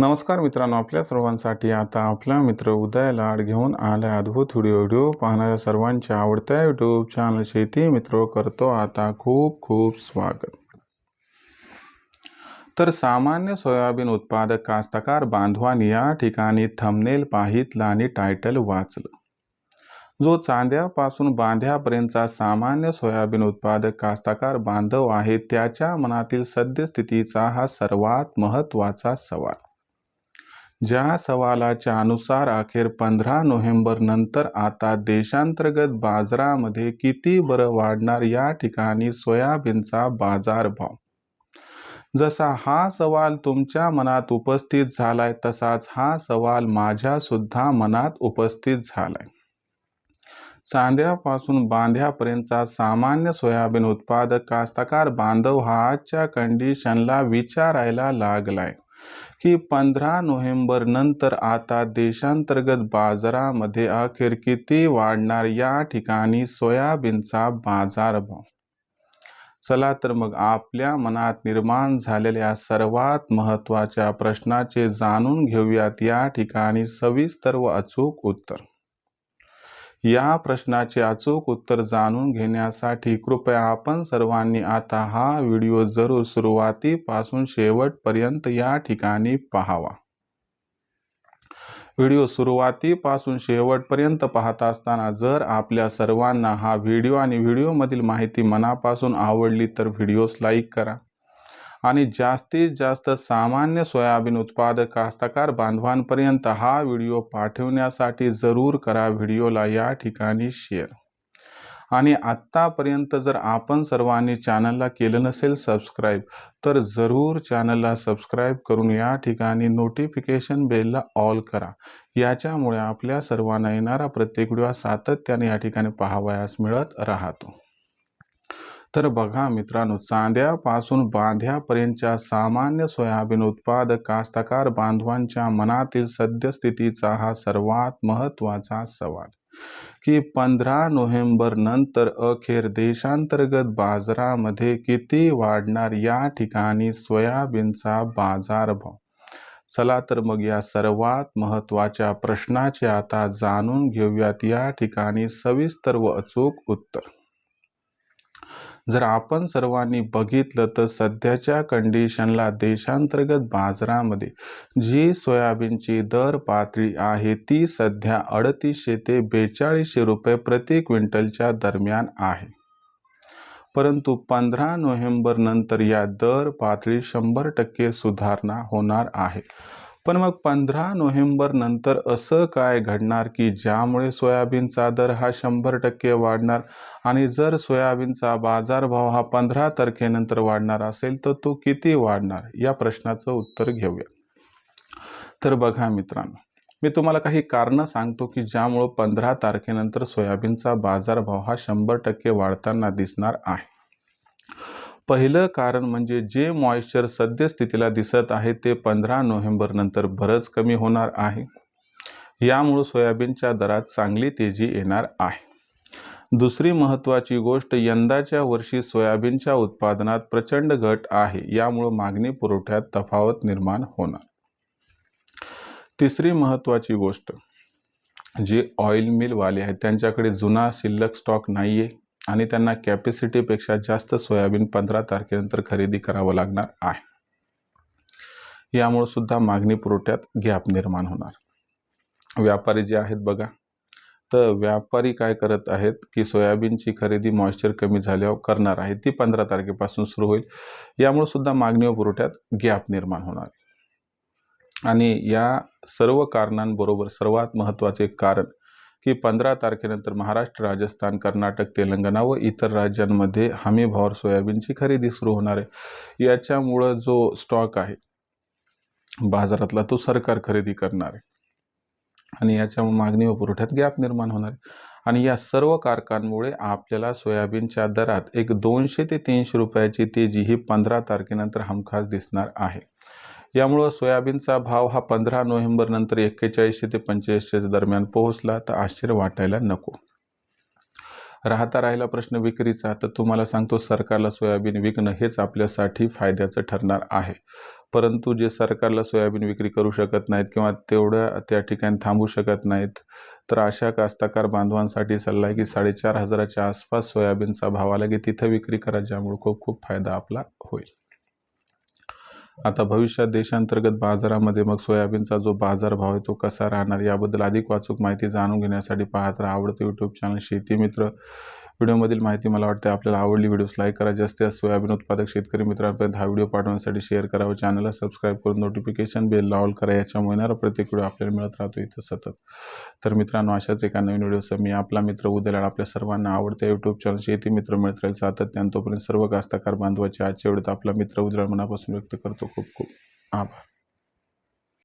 नमस्कार मित्रांनो आपल्या सर्वांसाठी आता आपला मित्र उदय लाड घेऊन आला अद्भुत व्हिडिओ. व्हिडिओ पाहणाऱ्या सर्वांच्या आवडत्या यूट्यूब चॅनल शेती मित्र करतो आता खूप खूप स्वागत. तर सामान्य सोयाबीन उत्पादक कास्तकार बांधवांनी या ठिकाणी थंबनेल पाहितलं आणि टायटल वाचलं. जो चांद्यापासून बांध्यापर्यंतचा सामान्य सोयाबीन उत्पादक कास्तकार बांधव आहे त्याच्या मनातील सद्यस्थितीचा हा सर्वात महत्त्वाचा सवाल. ज्या सवालाच्या अनुसार अखेर पंधरा नोव्हेंबर नंतर आता देशांतर्गत बाजारामध्ये किती बरं वाढणार या ठिकाणी सोयाबीनचा बाजारभाव. जसा हा सवाल तुमच्या मनात उपस्थित झालाय तसाच हा सवाल माझ्या सुद्धा मनात उपस्थित झालाय. चांद्यापासून बांध्यापर्यंतचा सामान्य सोयाबीन उत्पादक कास्तकार बांधव हा आजच्या कंडिशनला विचारायला लागलाय. की पंधरा नोव्हेंबर नंतर आता देशांतर्गत बाजारामध्ये अखेर किती वाढणार या ठिकाणी सोयाबीनचा बाजारभाव? चला तर मग आपल्या मनात निर्माण झालेल्या सर्वात महत्त्वाच्या प्रश्नाचे जाणून घेऊयात. या ठिकाणी सविस्तर व अचूक उत्तर. या प्रश्नाचे अचूक उत्तर जाणून घेण्यासाठी कृपया आपण सर्वांनी आता हा व्हिडिओ जरूर सुरुवातीपासून शेवटपर्यंत या ठिकाणी पाहावा. व्हिडिओ सुरुवातीपासून शेवटपर्यंत पाहत असताना जर आपल्या सर्वांना हा व्हिडिओ आणि व्हिडिओमधील माहिती मनापासून आवडली तर व्हिडिओस लाईक करा. आणि जास्तीत जास्त सामान्य सोयाबीन उत्पादक कास्तकार बांधवांपर्यंत हा व्हिडिओ पाठवण्यासाठी जरूर करा व्हिडिओला या ठिकाणी शेअर आणि आत्तापर्यंत जर आपण सर्वांनी चॅनलला केलं नसेल सबस्क्राईब तर जरूर चॅनलला सबस्क्राईब करून या ठिकाणी नोटिफिकेशन बेलला ऑल करा. याच्यामुळे आपल्या सर्वांना येणारा प्रत्येक व्हिडिओ सातत्याने या ठिकाणी पाहावयास मिळत राहतो. तर बघा मित्रांनो चांद्यापासून बांध्यापर्यंतच्या सामान्य सोयाबीन उत्पादक कास्तकार बांधवांच्या मनातील सद्यस्थितीचा हा सर्वात महत्त्वाचा सवाल. की पंधरा नोव्हेंबर नंतर अखेर देशांतर्गत बाजारामध्ये किती वाढणार या ठिकाणी सोयाबीनचा बाजारभाव? चला तर मग या सर्वात महत्त्वाच्या प्रश्नाचे आता जाणून घेऊयात. या ठिकाणी सविस्तर व अचूक उत्तर. जर आपण सर्वांनी बघितलं तर सध्याच्या कंडिशनला देशांतर्गत बाजारामध्ये जी सोयाबीनची दर पातळी आहे ती सध्या अडतीसशे ते बेचाळीसशे रुपये प्रति क्विंटलच्या दरम्यान आहे. परंतु पंधरा नोव्हेंबर नंतर या दर पातळी शंभर टक्के सुधारणा होणार आहे. पण मग पंधरा नोव्हेंबर नंतर असं काय घडणार की ज्यामुळे सोयाबीनचा दर हा शंभर टक्के वाढणार? आणि जर सोयाबीनचा बाजारभाव हा पंधरा तारखेनंतर वाढणार असेल तर तो किती वाढणार? या प्रश्नाचं उत्तर घेऊया. तर बघा मित्रांनो मी तुम्हाला काही कारणं सांगतो की ज्यामुळं पंधरा तारखेनंतर सोयाबीनचा बाजारभाव हा शंभर टक्के वाढताना दिसणार आहे. पहिलं कारण म्हणजे जे मॉइश्चर सद्यस्थितीला दिसत आहे ते पंधरा नोव्हेंबरनंतर बरंच कमी होणार आहे. यामुळं सोयाबीनच्या दरात चांगली तेजी येणार आहे. दुसरी महत्त्वाची गोष्ट यंदाच्या वर्षी सोयाबीनच्या उत्पादनात प्रचंड घट आहे यामुळं मागणी पुरवठ्यात तफावत निर्माण होणार. तिसरी महत्त्वाची गोष्ट जे ऑइल मिलवाले आहेत त्यांच्याकडे जुना शिल्लक स्टॉक नाही आहे आणि त्यांना कॅपॅसिटीपेक्षा जास्त सोयाबीन पंधरा तारखेनंतर खरेदी करावं लागणार आहे. यामुळे सुद्धा मागणी पुरवठ्यात गॅप निर्माण होणार. व्यापारी जे आहेत बघा तर व्यापारी काय करत आहेत की सोयाबीनची खरेदी मॉइश्चर कमी झाल्यावर करणार आहे. ती पंधरा तारखेपासून सुरू होईल. यामुळे सुद्धा मागणी व पुरवठ्यात गॅप निर्माण होणार. आणि या सर्व कारणांबरोबर सर्वात महत्त्वाचे कारण की पंधरा तारखेनंतर महाराष्ट्र राजस्थान कर्नाटक तेलंगणा व इतर राज्यांमध्ये हमी सोयाबीनची खरेदी सुरू होणार आहे. याच्यामुळं जो स्टॉक आहे बाजारातला तो सरकार खरेदी करणार आहे. आणि याच्यामुळे मागणी व पुरवठ्यात गॅप निर्माण होणार आहे. आणि या सर्व कारकांमुळे आपल्याला सोयाबीनच्या दरात एक दोनशे ते तीनशे रुपयाची तेजी ही पंधरा तारखेनंतर हमखास दिसणार आहे. यामुळं सोयाबीनचा भाव हा पंधरा नोव्हेंबरनंतर एक्केचाळीसशे ते पंचेचाळीसशे दरम्यान पोहोचला. तर आश्चर्य वाटायला नको. राहता राहिला प्रश्न विक्रीचा. तर तुम्हाला सांगतो सरकारला सोयाबीन विकणं हेच आपल्यासाठी फायद्याचं ठरणार आहे. परंतु जे सरकारला सोयाबीन विक्री करू शकत नाहीत किंवा तेवढ्या त्या ठिकाणी थांबू शकत नाहीत तर अशा कास्तकार बांधवांसाठी सल्ला आहे की साडेचार हजाराच्या आसपास सोयाबीनचा भाव आला की तिथं विक्री करा ज्यामुळे खूप खूप फायदा आपला होईल. आता भविष्यात देशांतर्गत बाजारामध्ये मग सोयाबीनचा जो बाजारभाव आहे तो कसा राहणार? याबद्दल अधिक वाचूक माहिती जाणून घेण्यासाठी पाहत राहा. आवडतं यूट्यूब चॅनल शेती मित्र. व्हिडिओमधील माहिती मला वाटते आपल्याला आवडली व्हिडिओज लाईक करा. जास्तीत जास्त सोयाबीन उत्पादक शेतकरी मित्रांपर्यंत हा व्हिडिओ पाठवण्यासाठी शेअर करा व चॅनलला सबस्क्राईब करून नोटिफिकेशन बेल लावल करा. याच्यामुळे येणारा प्रत्येक व्हिडिओ आपल्याला मिळत राहतो इथं सतत. तर मित्रांनो अशाच एका नवीन व्हिडिओचं मी आपला मित्र उद्याला आपल्या सर्वांना आवडत्या यूट्यूब चॅनल शेती मित्र मिळत राहील सातत्यानं. तोपर्यंत सर्व कास्तकार बांधवाचे आजच्या वेळेत आपला मित्र उद्याला मनापासून व्यक्त करतो. खूप खूप आभार.